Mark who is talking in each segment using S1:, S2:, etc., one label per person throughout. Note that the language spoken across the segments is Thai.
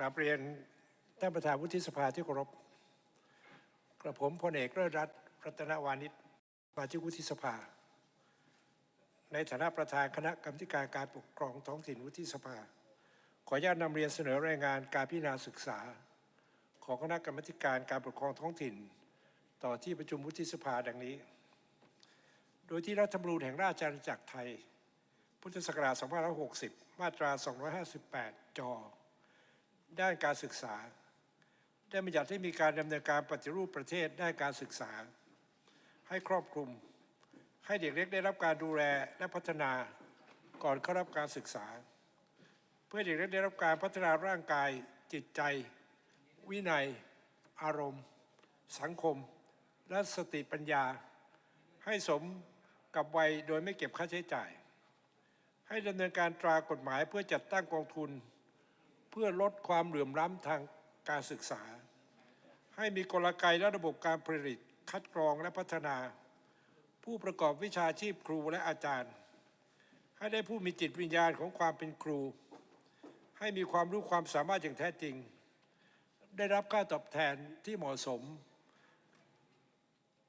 S1: ราบเรียนท่านประธานวุฒิสภาที่เคารพกระผมพลเอกเลิศรัตน์รัตนวานิชสมาชิกวุฒิสภา ในฐานะประธานคณะกรรมการการปกครองท้องถิ่นวุฒิสภา ขออนุญาตนำเรียนเสนอรายงานการพิจารณาศึกษา ของคณะกรรมการการปกครองท้องถิ่น ต่อที่ประชุมวุฒิสภาดังนี้ โดยที่รัฐธรรมนูญแห่งราชอาณาจักรไทย พุทธศักราช 2560 มาตรา 258 จอ ด้านการศึกษา ได้บัญญัติให้มีการดำเนินการปฏิรูปประเทศด้านการศึกษา ให้ครอบคลุม ให้เด็กเล็กได้รับการดูแลและพัฒนาก่อนเข้ารับการศึกษา เพื่อเด็กเล็กได้รับการพัฒนาร่างกาย จิตใจ วินัย อารมณ์ สังคม และสติปัญญา ให้สมกับวัยโดยไม่เก็บค่าใช้จ่าย ให้ดำเนินการตรากฎหมายเพื่อจัดตั้งกองทุน เพื่อลดความเหลื่อมล้ำทางการศึกษา ให้มีกลไกและระบบการผลิต คัดกรองและพัฒนา ผู้ประกอบวิชาชีพครูและอาจารย์ ให้ได้ผู้มีจิตวิญญาณของความเป็นครู ให้มีความรู้ความสามารถอย่างแท้จริง ได้รับค่าตอบแทนที่เหมาะสม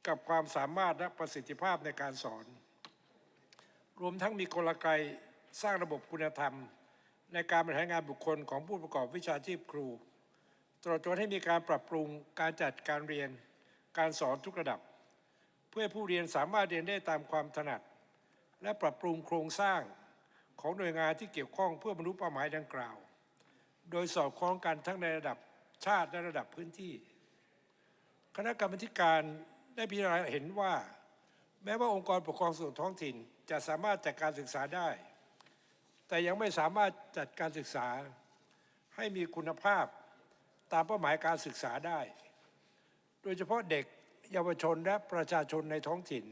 S1: กับความสามารถและประสิทธิภาพในการสอน รวมทั้งมีกลไกสร้างระบบคุณธรรม ในการบริหารงานบุคคลของผู้ประกอบวิชาชีพครูตลอดจนให้มีการปรับปรุงการจัดการเรียน การสอนทุกระดับ เพื่อผู้เรียนสามารถเรียนได้ตามความถนัด และปรับปรุงโครงสร้างของหน่วยงานที่เกี่ยวข้องเพื่อบรรลุเป้าหมายดังกล่าว โดยสอดคล้องกันทั้งในระดับชาติและระดับพื้นที่ คณะกรรมการได้พิจารณาเห็นว่า แม้ว่าองค์กรปกครองส่วนท้องถิ่นจะสามารถจัดการศึกษาได้ แต่ยังไม่สามารถจัดการศึกษาให้มีคุณภาพตามเป้าหมายการศึกษาได้ โดยเฉพาะเด็กเยาวชนและประชาชนในท้องถิ่น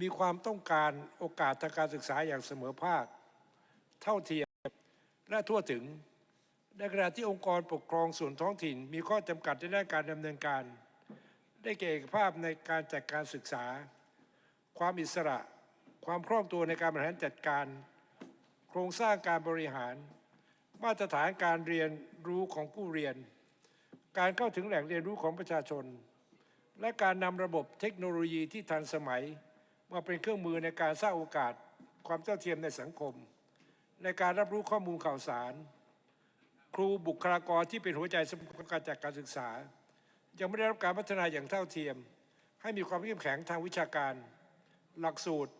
S1: มีความต้องการโอกาสทางการศึกษาอย่างเสมอภาค เท่าเทียมและทั่วถึงในขณะที่องค์กรปกครองส่วนท้องถิ่น มีข้อจำกัดในด้านการดำเนินการ ได้แก่เอกภาพในการจัดการศึกษา ความอิสระ ความคล่องตัวในการบริหารจัดการ โครงสร้างการบริหาร มาตรฐานการเรียนรู้ของผู้เรียน การเข้าถึงแหล่งเรียนรู้ของประชาชน และการนำระบบเทคโนโลยีที่ทันสมัย มาเป็นเครื่องมือในการสร้างโอกาสความเท่าเทียมในสังคม ในการรับรู้ข้อมูลข่าวสาร ครูบุคลากรที่เป็นหัวใจสำคัญของการจัดการศึกษา ยังไม่ได้รับการพัฒนาอย่างเท่าเทียม ให้มีความเข้มแข็งทางวิชาการ หลักสูตร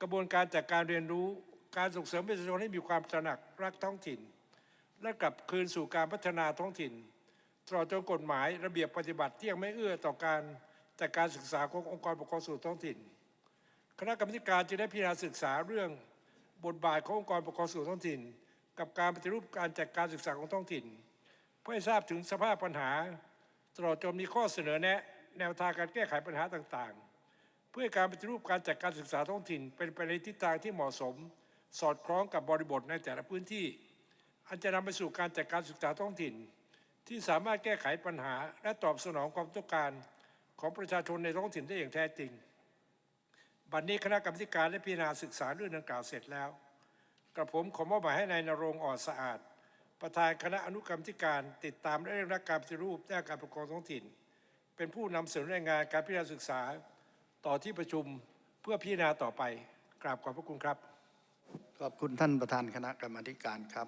S1: กระบวนการจัดการเรียนรู้ การส่งเสริมประชาชนให้มีความตระหนักรักท้องถิ่น และกลับคืนสู่การพัฒนาท้องถิ่นตลอดจนกฎหมายระเบียบปฏิบัติที่ยังไม่เอื้อต่อการจัดการศึกษาขององค์กรปกครองส่วนท้องถิ่น คณะกรรมการจึงได้พิจารณาศึกษาเรื่องบทบาทขององค์กรปกครองส่วนท้องถิ่น กับการปฏิรูปการจัดการศึกษาของท้องถิ่น เพื่อให้ทราบถึงสภาพปัญหา ตลอดจนมีข้อเสนอแนะ แนวทางการแก้ไขปัญหาต่างๆ เพื่อการปฏิรูปการจัดการศึกษาท้องถิ่น เป็นไปในทิศทางที่เหมาะสม สอดคล้องกับบริบทในแต่ละพื้นที่ อันจะนำไปสู่การจัดการศึกษาท้องถิ่น ที่สามารถแก้ไขปัญหา และตอบสนองความต้องการของประชาชนในท้องถิ่นได้อย่างแท้จริง บัดนนี้คณะกรรมการได้พิจารณาศึกษาเรื่องดังกล่าวเสร็จแล้ว กระผมขอมอบหมายให้นายนรงอ่อนสะอาด ประธานคณะอนุกรรมธิการติดตามและเร่งรัดการปฏิรูปด้านการปกครองท้องถิ่น เป็นผู้นำเสนอรายงานการพิจารณาศึกษาต่อที่ประชุมเพื่อพิจารณาต่อไปกราบขอบพระคุณครับ
S2: ขอบคุณท่านประธานคณะกรรมธิการครับ